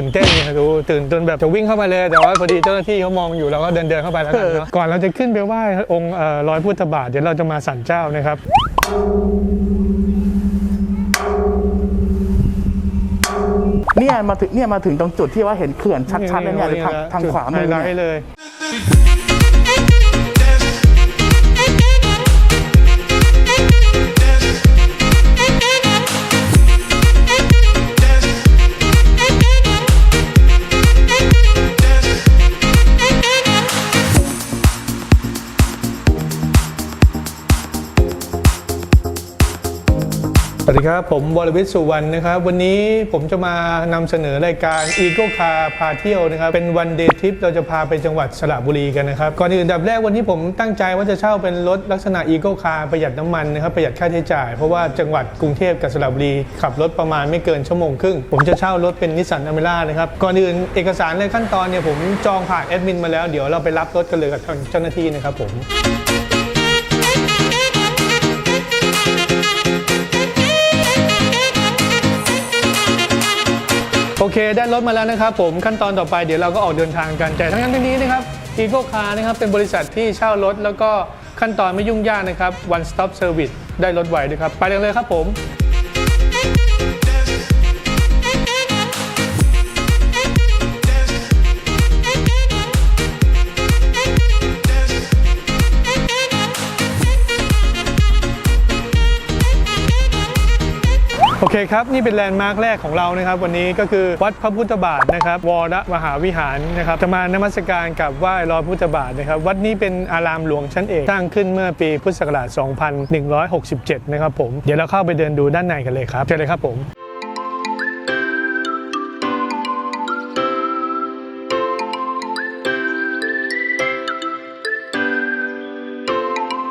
ตื่นเต้นไงดูตื่นจนแบบจะวิ่งเข้าไปเลย แต่ว่าพอดีเจ้าหน้าที่เขามองอยู่เราก็เดินเดินๆเข้าไปแล้วกันเนาะก่อนเราจะขึ้นไปไหว้องค์เอ่อร้อยพุทธบาทเดี๋ยวเราจะมาสันเจ้านะครับเนี่ยมาถึงเนี่ยมาถึงตรงจุดที่ว่าเห็นเขื่อนชัดๆเลยเนี่ยทางทางขวามือไฮไลเนี่ยท์เลย ครับ ผมวรวิทย์สุวรรณนะครับ วันนี้ผมจะมานำเสนอรายการ Eco Car พาเที่ยวนะครับ เป็นวันเดย์ทริปเราจะพาไปจังหวัดสระบุรีกันนะครับ ก่อนอื่นดับแรกวันนี้ผมตั้งใจว่าจะเช่าเป็นรถลักษณะ Eco Car ประหยัดน้ำมันนะครับ ประหยัดค่าใช้จ่าย เพราะว่าจังหวัดกรุงเทพกับสระบุรี ขับรถประมาณไม่เกินชั่วโมงครึ่ง ผมจะเช่ารถเป็นนิสสันอเมร่านะครับ ก่อนอื่นเอกสารในขั้นตอนเนี่ยผมจองผ่านแอดมินมาแล้ว เดี๋ยวเราไปรับรถกันเลยกับทางเจ้าหน้าที่นะครับผม อเคได้รถมาแล้วนะครับผมขั้นตอนต่อไปเดี๋ยวเราก็ออกเดินทางกันแต่ทั้งนั้นทั้งนี้นะครับอีโกคาร์นะครับเป็นบริษัทที่เช่ารถแล้วก็ขั้นตอนไม่ยุ่งยากนะครับ one stop service ได้รถไวด้วยครับ ไปกันเลยครับผม อเคครับ นี่เป็นแลนด์มาร์คแรกของเรานะครับวันนี้ก็คือวัดพระพุทธบาทนะครับวรมหาวิหารนะครับจะมานมัสการกับไหว้รอยพระพุทธบาทนะครับวัดนี้เป็นอารามหลวงชั้นเอกสร้างขึ้นเมื่อปีพุทธศักราช 2167 นะครับผมเดี๋ยวเราเข้าไปเดินดูด้านในกันเลยครับเชิญเลยครับผม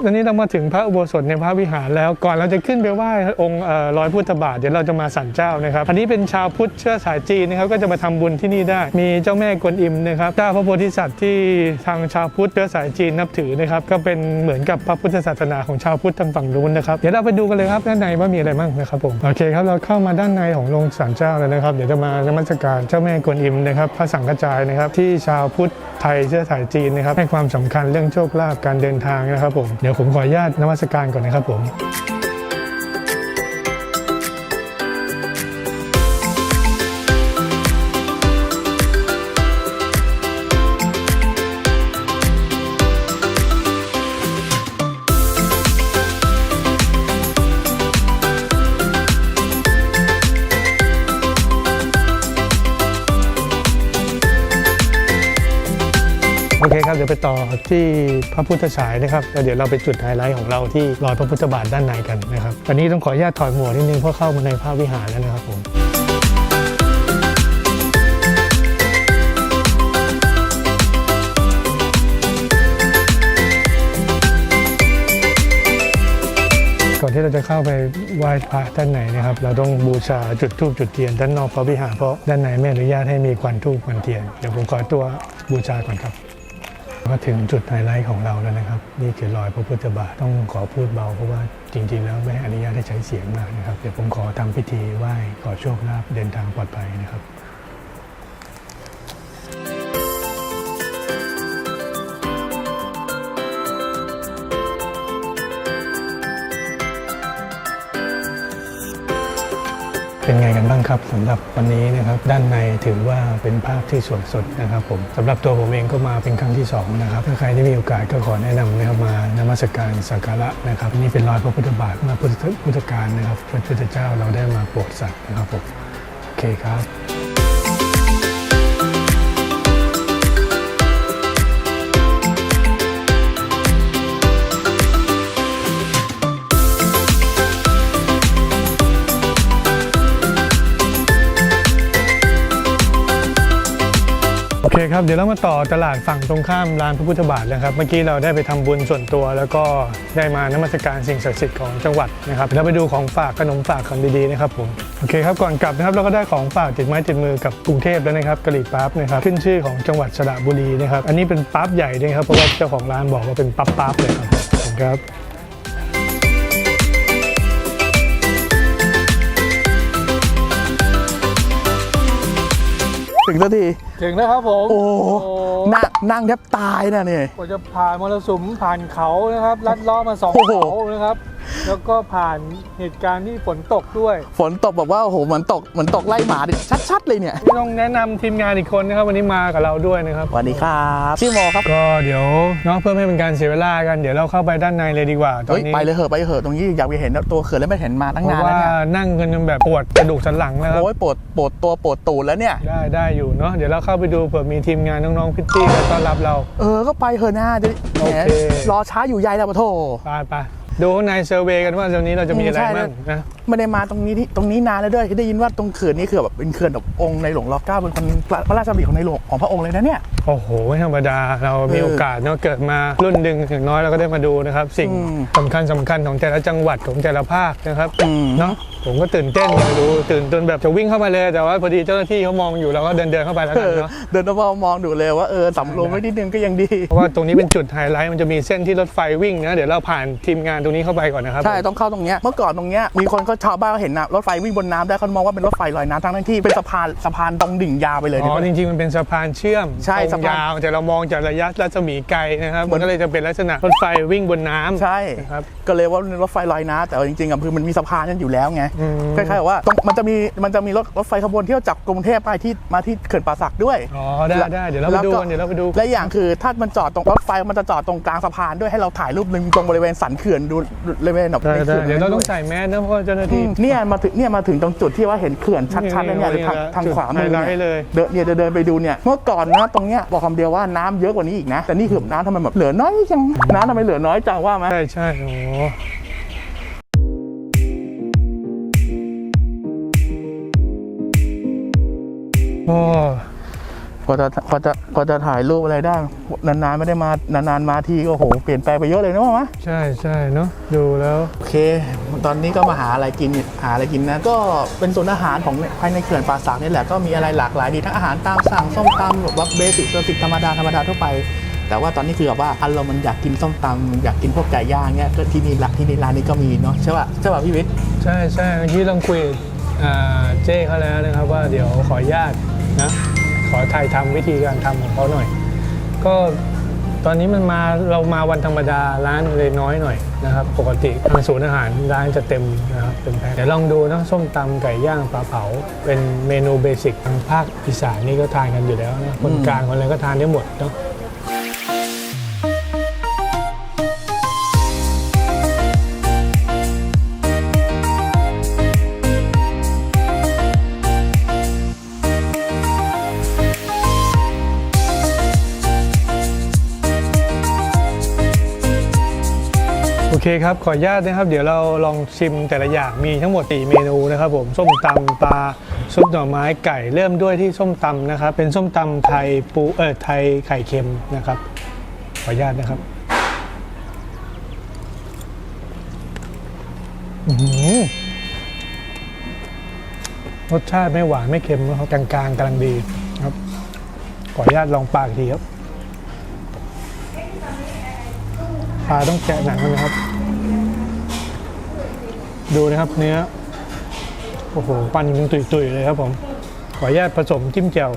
ตอนนี้เรามาถึงพระอุโบสถในพระวิหารแล้วก่อนเราจะขึ้นไปไหว้องค์ร้อยพุทธบาทเดี๋ยวเราจะมาสั่นเจ้านะครับ อันนี้เป็นชาวพุทธเชื้อสายจีนนะครับก็จะมาทำบุญที่นี่ได้ มีเจ้าแม่กวนอิมนะครับเจ้าพระโพธิสัตว์ที่ทางชาวพุทธเชื้อสายจีนนับถือนะครับก็เป็นเหมือนกับพระพุทธศาสนาของชาวพุทธทางฝั่งนู้นนะครับเดี๋ยวเราไปดูกันเลยครับด้านในว่ามีอะไรบ้างนะครับผมโอเคครับเราเข้ามาด้านในของโรงสั่นเจ้าแล้วนะครับ เดี๋ยวจะมานมัสการเจ้าแม่กวนอิมนะครับพระสังฆจายนะครับที่ชาวพุทธไทยเชื้อสายจีนนะครับให้ความสำคัญเรื่องโชคลาภการเดินทางนะครับผมเดี๋ยวผมขออนุญาตนมัสการก่อนนะครับผม เดี๋ยวไปต่อที่พระพุทธฉายนะครับแล้วเดี๋ยวเราไปจุดไฮไลท์ของเราที่รอยพระพุทธบาทด้านในกันนะครับตอนนี้ต้องขออนุญาตถอดหมวกนิดนึงเพราะเข้ามาในพระวิหารแล้วนะครับผมก่อนที่เราจะเข้าไปไหว้พระด้านในนะครับ เราต้องบูชาจุดธูปจุดเทียนด้านนอกพระวิหารเพราะด้านในไม่อนุญาตให้มีควันธูปควันเทียน เดี๋ยวผมขอตัวบูชาก่อนครับ มาถึงจุดไฮไลท์ของเราแล้วนะครับ นี่คือรอยพระพุทธบาทต้องขอพูดเบาเพราะว่าจริง ๆ แล้วไม่อนุญาตให้ใช้เสียงมากนะครับ เดี๋ยวผมขอทำพิธีไหว้ขอโชคลาภเดินทางปลอดภัยนะครับ เป็นไงกันบ้างครับสำหรับวันนี้นะครับด้านในถือว่าเป็นภาพที่สวยสดนะครับผมสำหรับตัวผมเองก็มาเป็นครั้งที่สองนะครับถ้าใครได้มีโอกาสก็ขอแนะนำนะครับมานมัสการสักการะนะครับนี่เป็นรอยพระพุทธบาทเมื่อพุทธพุทธการนะครับพระพุทธเจ้าเราได้มาโปรดสัตว์นะครับผมโอเคครับ ครับเดี๋ยวเรามาต่อตลาดฝั่งตรงข้ามลานพระพุทธบาทนะครับ เมื่อกี้เราได้ไปทำบุญส่วนตัว แล้วก็ได้มานมัสการสิ่งศักดิ์สิทธิ์ของจังหวัดนะครับเราไปดูของฝากขนมฝากของดีๆนะครับผมโอเคครับก่อนกลับนะครับเราก็ได้ของฝากติดไม้ติดมือกับกรุงเทพแล้วนะครับกะหรี่ปั๊บนะครับขึ้นชื่อของจังหวัดสระบุรีนะครับอันนี้เป็นปั๊บใหญ่ด้วยครับเพราะว่าเจ้าของร้านบอกว่าเป็นปั๊บปั๊บเลยครับขอบคุณครับ ถึงสักที ถึงแล้วครับผมโอ้นั่งนั่งแทบตายนะเนี่ย กว่าจะผ่านมรสุมผ่านเขานะครับลัดเล้อมาสองโอ้โห เขานะครับ แล้วก็ผ่านเหตุการณ์ที่ฝนตกด้วยฝนตกแบบว่าโอ้โหเหมือนตกเหมือนตกไล่หมาดิชัดๆเลยเนี่ยที่ต้องแนะนำทีมงานอีกคนนะครับ วันนี้มากับเราด้วยนะครับ สวัสดีครับ ชื่อโมครับก็เดี๋ยวเนาะเพื่อไม่ให้เป็นการเสียเวลากันเดี๋ยวเราเข้าไปด้านในเลยดีกว่าตอนเฮ้ยนี้ไปเลยเหอะไปเลยเหอะตรงนี้อยากไปเห็นตัวเขื่อนแล้วไม่เห็นมาตั้งเพนานราะแล้วว่าเนี่ยนั่งกันจนแบบปวดกระดูกสันหลังแล้วครับ โอ้ยปวดปวดตัวปวดตูดแล้วเนี่ย ได้ได้อยู่เนาะเดี๋ยวเราเข้าไปดูเผื่อมีทีมงานน้องๆพิตตี้มาต้อนรับเรา เออก็ไปเหอะนะจะแหมโอเค รอช้าอยู่ใยแล้วปะโถ ไปไป ดูข้างในเซอร์เวย์กันว่าตรงนี้เราจะมีอะไรใช่บ้างนะไม่ได้มาตรงนี้ที่ตรงนี้นานแล้วด้วยได้ยินว่าตรงเขื่อนนี้คือแบบเป็นเขื่อนแบบองค์ในหลวงรอเก้าเป็นคนพระราชบิดของในหลวงของพระองค์เลยนะเนี่ยโอ้โหไม่ธรรมดาเรามีเออโอกาสเนาะเกิดมารุ่นหนึ่งอย่างน้อยเราก็ได้มาดูนะครับ สิ่งอืมสำคัญสำคัญของแต่ละจังหวัดของแต่ละภาคนะครับอืมเนาะ ผมก็ตื่นเต้นมาดูตื่นจนแบบจะวิ่งเข้ามาเลยแต่ว่าพอดีเจ้าหน้าที่เขามองอยู่เราก็เดินเดินๆเข้าไปแล้วเอกันอเนาะเดินมามองดูเลยว่าเออสำรวมไว้นิดนึงก็ยังดีเพราะว่าตรงนี้เป็นจุดไฮไลท์มันจะมีเส้นที่รถไฟวิ่งนะเดี๋ยวเราผ่านทีมงานตรงนี้เข้าไปก่อนนะครับใช่ต้องเข้าตรงเนี้ยเมื่อก่อนตรงเนี้ยมีคนเขาชาวบ้านเขาเห็นนะรถไฟวิ่งบนน้ำได้เขามองว่าเป็นรถไฟลอยน้ำทั้งที่เป็นสะพานสะพานตรงดิ่งยาวไปเลยอ๋อเนี่ยจริงๆมันเป็นสะพานเชื่อมใช่ตรงสะพานยาวแต่เรามองจากระยะรัศมีไกลนะครับเหมืมัอนนก็เลยจะเป็นลักษณะรถไฟวิ่งบนน้ำใช่นะครับก็เลยว่าเป็นรถไฟลอยน้ำแต่ว่าจริงๆอะคือมันมีสะพานนั่นอยู่แล้วไงอืมคล้ายๆกับว่าตรงมันจะมีมันจะมีรถรถไฟขบวนเที่ยวจากกรุงเทพไปที่มาที่เขื่อนป่าสักด้วยอ๋อได้ได้เดี๋ยวเราไปดูกันเดี๋ยวเราไปดูและอย่างคือถ้ามันจอดตรงรถไฟมันจะจอดตรงกลางสะพานด้วยให้เราถ่ายรูปหนึ่งตรงบริเวณสันเขื่อนดูบริเวณแบบได้ในได้ขื่อนเดี๋ยวเราต้องด้ใส่แมสนะเพราะว่าเจ้าหน้าอืที่มเนี่ยมาถึงเนี่ยมาถึงตรงจุดที่ว่าเห็นเขื่อนชัดๆเลยเนี่ยหรือทางทางขวามือไฮไลท์เนี่ยเลยเดินเนี่ยเดินไปดูเนี่ยเมื่อก่อนนะตรงเนี้ยบอกคำเดียวว่าน้ำเยอะกว่านี้อีกนะแต่นี่คือน้ำทำไมแบบเหลือน้อยจังน้ำทำไมเหลือน้อยจังว่าไหมใช่ใช่โอ้ โหโอ้กว่าจะกว่าจะกว่าจะถ่ายรูปอะไรได้ นานๆไม่ได้มานานๆมาทีก็โอ้โหเปลี่ยนแปลงไปเยอะเลยนะวะใช่ใช่เนาะดูแล้วโอเค ตอนนี้ก็มาหาอะไรกินหาอะไรกินนะ ก็เป็นศูนย์อาหารของภายในเขื่อนป่าสักนี่แหละก็มีอะไรหลากหลายดีทั้งอาหารตามสั่งส้มตำแบบว่าเบสิกเบสิกธรรมดาธรรมดาทั่วไป แต่ว่าตอนนี้คือแบบว่าอันเรามันอยากกินส้มตำอยากกินพวกไก่ย่างเนี้ยก็ที่นี่ละที่นี่ร้านนี้ก็มีเนาะใช่ป่ะใช่ป่ะพี่วิทย์ใช่ใช่เมื่อกี้ลองคุยกับอ่า เจ้เขาแล้วนะครับว่าเดี๋ยวขออนุญาตนะขอถ่ายทำวิธีการทำของเขาหน่อย ก็ตอนนี้มันมาเรามาวันธรรมดาร้านเลยน้อยหน่อยนะครับปกติทางศูนย์อาหารร้านจะเต็มนะครับเต็มแพ็คเดี๋ยวลองดูนะส้มตำไก่ย่างปลาเผา เป็นเมนูเบสิกทางภาคอีสานนี่ก็ทานกันอยู่แล้วนะคนกลางคนอะไรก็ทานได้หมดเนาะ เคครับขออนุญาตนะครับเดี๋ยวเราลองชิมแต่ละอย่างมีทั้งหมด4เมนูนะครับผมส้มตำปลาซุปหน่อไม้ไก่เริ่มด้วยที่ส้มตำนะครับ เป็นส้มตำไทยปูเออไทยไข่เค็มนะครับ ขออนุญาตนะครับรสชาติไม่หวานไม่เค็มนะครับกลางๆกำลังดีครับ ขออนุญาตลองปากทีครับปลาต้องแกะหนังมันนะครับ ดูนะครับเนื้อ โอ้โห ปั้นยังตุยๆเลยครับผม ขออนุญาตผสมจิ้มแจ่ว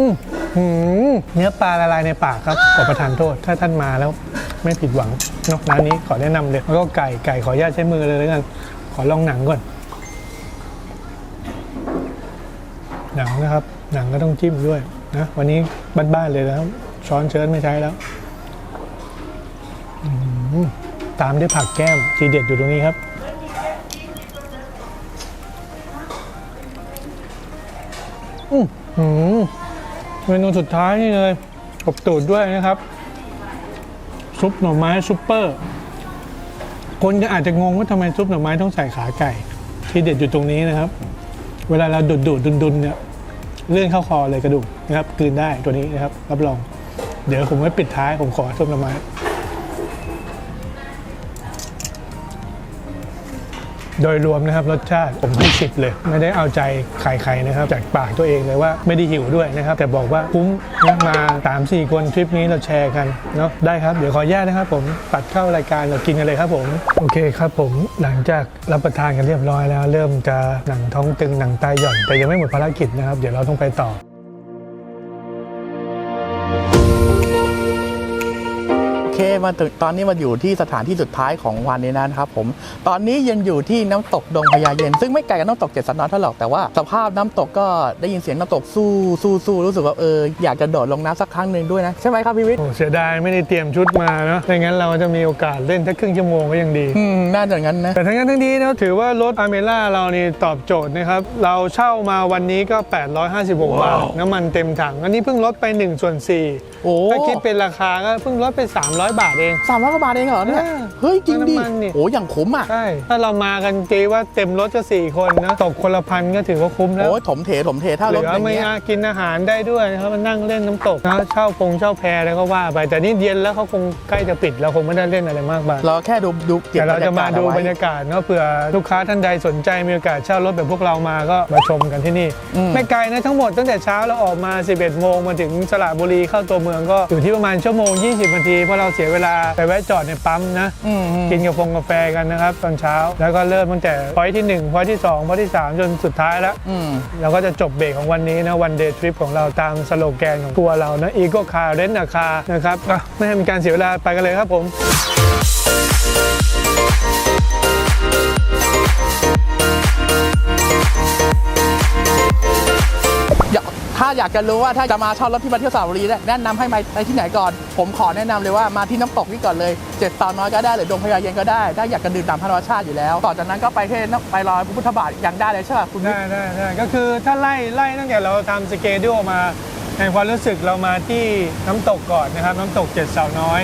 อือหือเนื้อปลาละลายในปากครับ ขอประทานโทษ ถ้าท่านมาแล้วไม่ผิดหวังนอะร้านนี้ขอแนะนำเลย แล้วก็ไก่ไก่ขออนุญาตใช้มือเลยแล้วกัน ขอลองหนังก่อน หนังนะครับ หนังก็ต้องจิ้มด้วยนะวันนี้บ้านๆเลยนะครับช้อนเชิญไม่ใช้แล้ว อืม ตามด้วยผักแก้มทีเด็ดอยู่ตรงนี้ครับ อือหือเมนูสุดท้ายนี่เลยกบตูดด้วยนะครับ ซุปหน่อไม้ซุปเปอร์ คนก็อาจจะงงว่าทำไมซุปหน่อไม้ต้องใส่ขาไก่ ที่เด็ดอยู่ตรงนี้นะครับ เวลาเราดูดดูดดุนดุนๆเนี่ยเลื่อนเข้าคอเลยกระดูกนะครับกลืนได้ตัวนี้นะครับ รับรอง เดี๋ยวผมไว้ปิดท้ายผมขอซุปหน่อไม้ โดยรวมนะครับรสชาติผมให้สิบเลย ไม่ได้เอาใจใครๆนะครับ จากปากตัวเองเลยว่าไม่ได้หิวด้วยนะครับ แต่บอกว่าคุ้มนะมา3ามสี่คนทริปนี้เราแชร์กันเนาะได้ครับ เดี๋ยวขออนุญาตนะครับ ผมตัดเข้ารายการเรากินกันเลยครับผมโอเคครับผมหลังจากรับประทานกันเรียบร้อยแล้ว เริ่มจะหนังท้องตึงหนังตายหย่อนแต่ยังไม่หมดภารกิจนะครับ เดี๋ยวเราต้องไปต่อ เคมาถึงตอนนี้มาอยู่ที่สถานที่สุดท้ายของวันนี้นะครับผม ตอนนี้ยังอยู่ที่น้ำตกดงพญาเย็น ซึ่งไม่ไกลกับน้ำตกเจ็ดสันนอนเท่าไหร่หรอกแต่ว่าสภาพน้ำตกก็ได้ยินเสียงน้ำตกสู้สู้สู้รู้สึกว่าเอออยากจะโดดลงน้ำสักครั้งหนึ่งด้วยนะใช่ไหมครับพี่วิทย์โอ้เสียดายไม่ได้เตรียมชุดมาเนาะไม่งั้นเราจะมีโอกาสเล่นแค่ครึ่งชั่วโมงก็ยังดีอืมน่าจะอย่างนั้นนะแต่ทั้งนั้นทั้งนี้นะถือว่ารถอเมล่าเรานี่ตอบโจทย์นะครับเราเช่ามาวันนี้ก็ 856 บาทน้ำมันเต็มถังอันนี้เพิ่งลดไป1ส่วน4โอ้ถ้าคิดเป็นราคาก็เพิ่งลดไป300บาทเอง สามร้อยกว่าบาทเองเหรอเนี่ย เออเฮ้ยจริงดิน้ำมันนี่ โอ้อย่างคุ้มอะ ใช่ถ้าเรามากันตีว่าเต็มรถก็4คนนะตกคนละพันก็ถือว่าคุ้มแล้วโอ้ยถมเถถมเถถ้าเหรลืถออย่างไม่เงี้ยกินอาหารได้ด้วยนะครับมานั่งเล่นน้ำตกนะเช่าพงเช่าแพแล้วก็ว่าไปแต่นี่เย็นแล้วเขาคงใกล้จะปิดเราคงไม่ได้เล่นอะไรมากมาย เราแค่ดูดูเก็บแต่เราจะมาดูบบรรยากาศเนาะเผื่อลูกค้าท่านใดสนใจมีโอกาสเช่ารถแบบพวกเรามาก็มาชมกันที่นี่ ไม่ไกลนะทั้งหมดตั้งแต่เช้าเราออกมา 11 โมงมาถึงสระบุรีเข้าตัวเมืองก็อยู่ที่ประมาณชั่วโมง 20 นาทีเพราะเราเสียเวลาไปแวะจอดในปั๊มนะอืมอืมกินกาแฟกาแฟกันนะครับ ตอนเช้า แล้วก็เริ่มตั้งแต่พอยที่1พอยที่2พอยที่ 3 จนสุดท้ายแล้วอืมเราก็จะจบเบรกของวันนี้นะวันเดย์ทริปของเราตามสโลแกนของทัวร์เรานะอีโก้คาร์เรนต์คานะครับอะไม่ให้มีการเสียเวลาไปกันเลยครับผมากถ้าอยากจะรู้ว่าถ้าจะมาเช่ารถที่มาเที่ยวสระบุรีแนะนำให้มาไปที่ไหนก่อน ผมขอแนะนำเลยว่ามาที่น้ำตกนี่ก่อนเลยเจ็ดสาวน้อยก็ได้หรือดงพญาเย็นก็ได้ถ้าอยากจะดื่มตามธรรมชาติอยู่แล้ว ต่อจากนั้นก็ไปเที่น้ำไปรอยพระพุทธบาทยังได้เลยใช่ไหมคุณได้ได้ได้ก็คือถ้าไล่ไล่ตั้งแต่เราทำสเกดูมาในความรู้สึกเรามาที่น้ำตกก่อนนะครับ น้ำตกเจ็ดสาวน้อย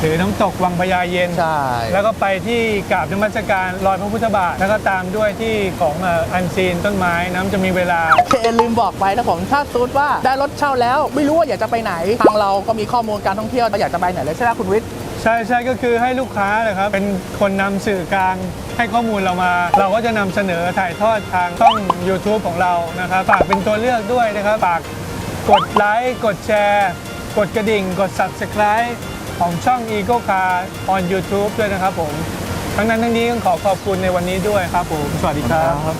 หรือน้ำตกวังพญาเย็น ใช่ แล้วก็ไปที่กราบนมัสการรอยพระพุทธบาท แล้วก็ตามด้วยที่ของเอ่ออันซีนต้นไม้น้ำจะมีเวลาเคลืมบอกไปนะผมถ้าซูดว่าได้รถเช่าแล้วไม่รู้ว่าอยากจะไปไหน ทางเราก็มีข้อมูลการท่องเที่ยวอยากจะไปไหนเลยใช่ไหมคุณวิทย์ใช่ใช่ก็คือให้ลูกค้าเลยครับ เป็นคนนำสื่อกลางให้ข้อมูลเรามา เราก็จะนำเสนอถ่ายทอดทางช่อง YouTube ของเรานะครับฝากเป็นตัวเลือกด้วยนะครับฝากกดไลค์กดแชร์ กดกระดิ่ง กด Subscribe ของช่อง Eco Car on YouTube ด้วยนะครับผม ทั้งนั้นทั้งนี้ต้องขอขอบคุณในวันนี้ด้วยครับผม สวัสดีครับ